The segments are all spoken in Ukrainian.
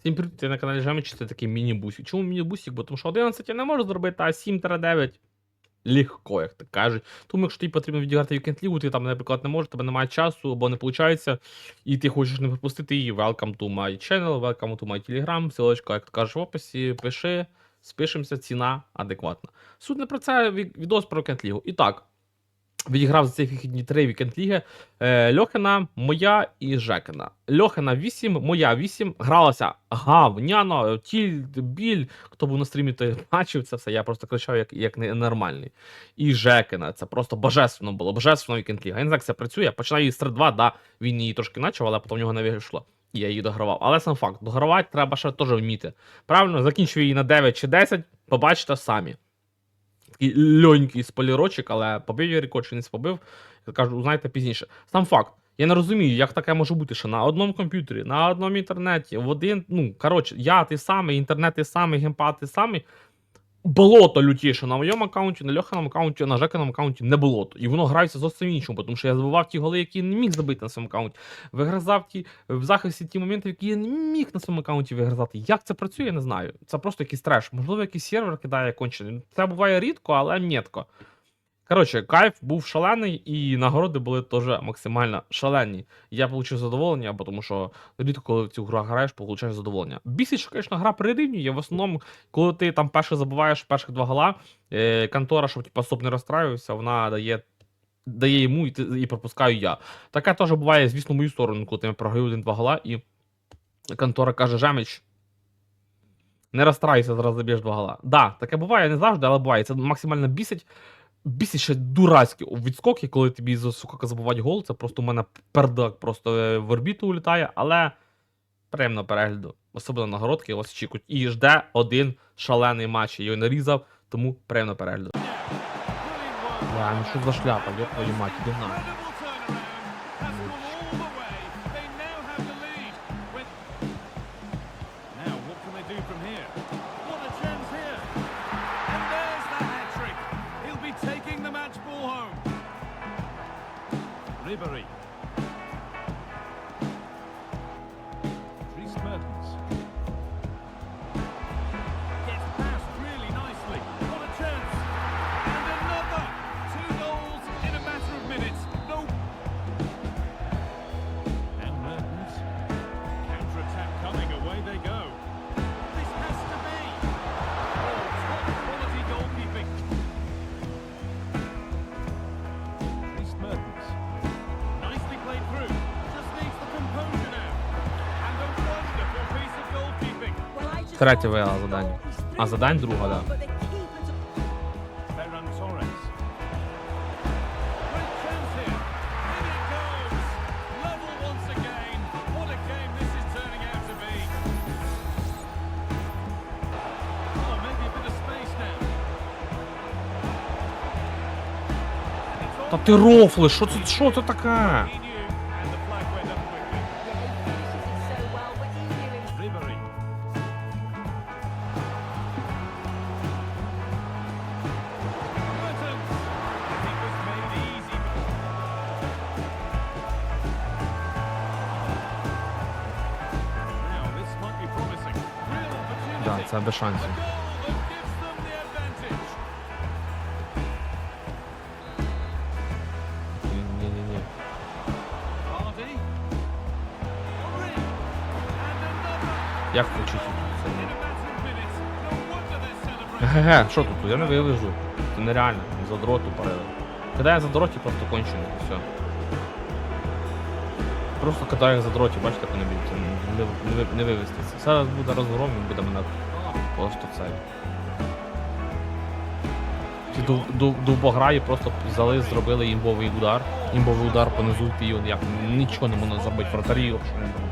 Всім привіт, ти на каналі Жемич, це такий міні-бусик. Чому міні-бусик? Бо тому що 11 я не можу зробити, а 7-9 легко, як так кажуть. Тому якщо тобі потрібно відіграти вікенд лігу, ти там, наприклад, не можеш, тебе немає часу, або не виходить, і ти хочеш не пропустити її, welcome to my channel, welcome to my telegram, ссылочка, як ти кажеш в описі, пиши, спишемося, ціна адекватна. Суть не про це ві- відос про вікенд лігу. І так, відіграв за ці вихідні три вікенд ліги. Е, Льохина, моя і Жекина. Льохина 8, моя 8. Гралася гавняно, тіль, біль. Хто був на стрімі, той бачив це все. Я просто кричав як, як ненормальний. І Жекина. Це просто божественно було. Божественно вікенд ліга. Я не знаю, як це працює. Я починаю її з 3-2, да, він її трошки почав, але потім в нього не вийшло. І я її догравав. Але сам факт, догравати треба ще теж вміти. Правильно, закінчую її на 9 чи 10, побачите самі. Такий льонький спойлерочок, але побив я рекорд чи не побив. Я кажу, знаєте, пізніше. Сам факт. Я не розумію, як таке може бути, що на одному комп'ютері, на одному інтернеті, в один. Ну, коротше, я ти самий, інтернет ти самий, геймпад ти самий. Болото лютіше на моєму аккаунті, на Льоханому аккаунті, на Жеканому аккаунті не болото. І воно грається зовсім іншому, тому що я забував ті голи, які не міг забити на своєму аккаунті. Вигризав ті в захисті ті моменти, які я не міг на своєму аккаунті вигризати. Як це працює, я не знаю. Це просто якийсь треш. Можливо, якийсь сервер кидає кончений. Це буває рідко, але нєтко. Коротше, кайф був шалений, і нагороди були теж максимально шалені. Я отримав задоволення, бо тому що рідко, коли в цю гру граєш, получаєш задоволення. Бісить, що, звісно, гра прирівнює. В основному, коли ти там перше забуваєш перших два гола, е, контора, щоб типа, стоп не розстраювався, вона дає. Дає йому і, і пропускаю я. Таке теж буває, звісно, в мою сторону, коли ти програю один-два гола, і контора каже: Жемич, не розстраюйся, зараз заб'єш два гола. Да, таке буває не завжди, але буває. Це максимально бісить. Бісить ще дурацькі відскоки, коли тобі за сука забувають гол. Це просто у мене пердак просто е, в орбіту улітає, але приємно перегляду. Особливо нагородки ось очікують. І жде один шалений матч. Його нарізав, тому приємно перегляду. Бля, ну що за шляпа, йоп твою мать, іди bit of space now. And it's all Та ти рофли, що це, що це таке? Matter of minutes. No wonder they're celebrating. Ге-ге, що тут? Я не вивезу. Це нереально. Задроту парили. Кидає задроті, просто кончено. Все. Просто кидає як задроті, бачите, як вони б'ють. Не, не, не вивезти. Зараз буде розгром, він буде мене просто цей. Ці довбограї просто взяли, зробили імбовий удар. Імбовий удар понизу, і він як нічого не можна зробити. Вратарі взагалі не було.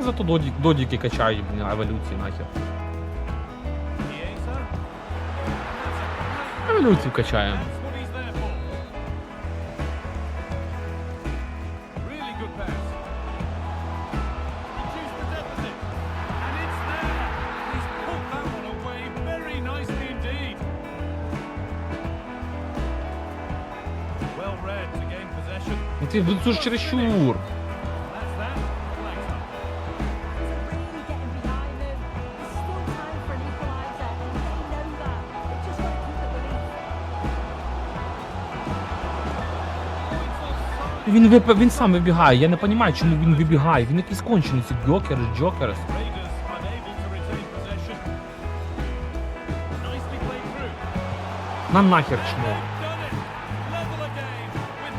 І Зато додік, додіки качають, еволюції нахер. Еволюцію качаємо. Ти це ж чересчур. Він вип... він сам вибігає. Я не розумію, чому він вибігає. Він якийсь кончений, ці джокер, джокерс. На нахер чмо.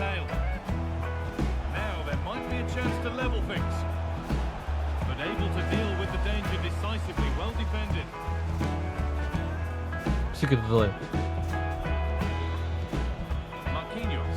tail. Now there might be a chance to level things. But able to deal with the danger decisively, well defended. Sıkıntılı. Marquinhos.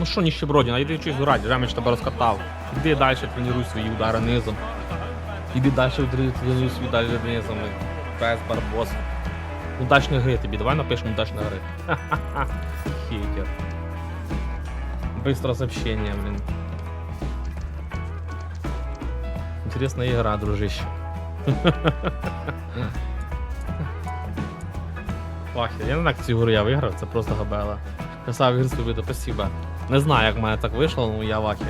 Ну що, ніщебродіна, йди вчись грати, Ремич тебе розкатав. Іди далі, тренуй свої удари низом. Іди далі, тренуй свої удари низом. Пес, барбос. Удачної гри тобі, давай напишемо удачної гри. Ха-ха-ха. Хейтер. Быстро сообщение, блин. Интересная игра, дружище. Вахер, я не знаю, як цю гру я виграв, це просто габела. Красава ігру спасибо. Не знаю, як в мене так вийшло, ну я вахер.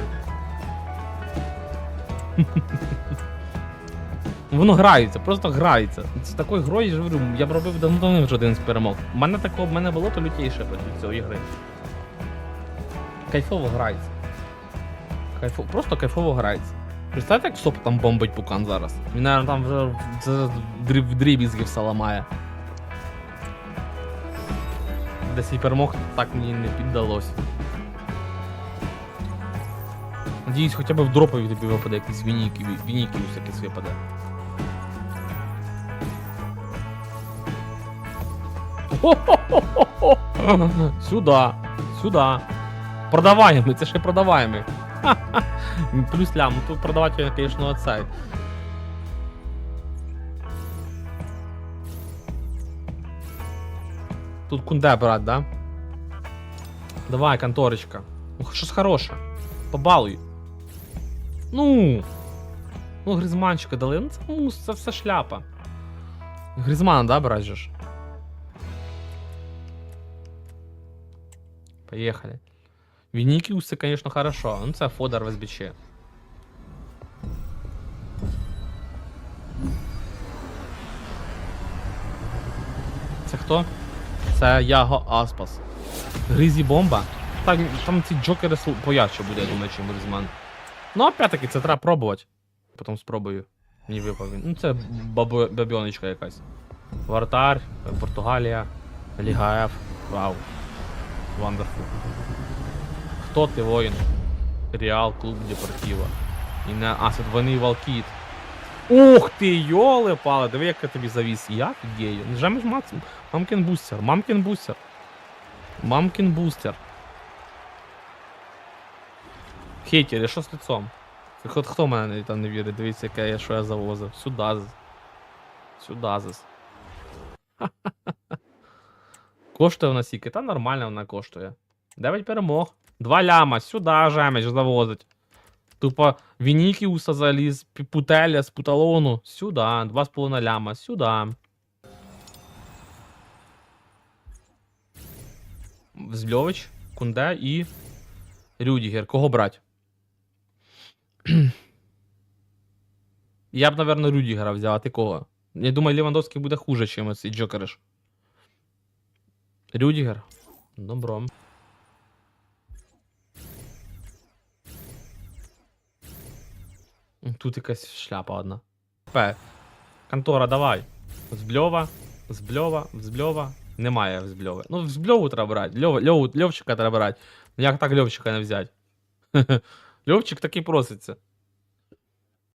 Воно грається, просто грається. З такою грою я я б робив давно вже один з перемог. У мене такого в мене було то лютіше проти цієї гри. Кайфово грається. Кайфо, просто кайфово грається. Представте, як соп там бомбить пукан зараз. Він, наверное, там вже в- це дріб, в дрібізги все ламає. 10 перемог так мені не піддалось. Надіюсь, хоча б в дропові тобі випаде якийсь вініків, вініків якийсь випаде. Сюда, сюда. Продаваємий, це ще продаваємий. Ха-ха. Плюс лям, ну, тут продавати, звісно, оцей. Тут кунде брать, да? Давай, конторочка. Ну, щось хороше. Побалуй. Ну. Ну, гризманчика дали. Ну, це мус, це все шляпа. Гризмана, да, брать же ж? Поехали. Виникиусы, конечно, хорошо. Ну, це Фодор в СБЧ. Це хто? Це Яго Аспас. Гризі бомба. Так, там ці джокери поярче буде, я думаю, чим Гризман. Ну, опять-таки, це треба пробувати. Потім спробую. Не випав він. Ну, це бабьоночка якась. Вартар, Португалія, Ліга Ф. Вау. Вандерфул. Хто ти воїн? Реал, клуб Депортіва. І на. А, це двойний Валкіт. Ух ти, йоли пали, диви, як я тобі завіз. Я фігею. Нажимаєш максимум. Мамкін бустер, мамкін бустер. Мамкін бустер. Хейтери, що з лицом? Це Хто, хто мене там не вірить? Дивіться, яке я, що я завозив. Сюда. Сюда. з. Коштує вона скільки? Та нормально вона коштує. 9 перемог. 2 ляма, сюди жемеч завозить. Тупо Вінікіуса заліз, Путеля з Путалону. Сюди. 2,5 ляма. Сюди. Взльович, Кунде і Рюдігер. Кого брать? Я б, напевно, Рюдігера взяв, а ти кого? Я думаю, Лівандовський буде хуже, ніж цей Джокериш. Рюдігер. Добро. Тут якась шляпа одна. Пе. Контора, давай. Взбльова, взбльова, взбльова. Немає взбльови. Ну, взбльову треба брати. Льов, льов, льовчика треба брати. Ну як так льовчика не взяти? Льовчик таки проситься.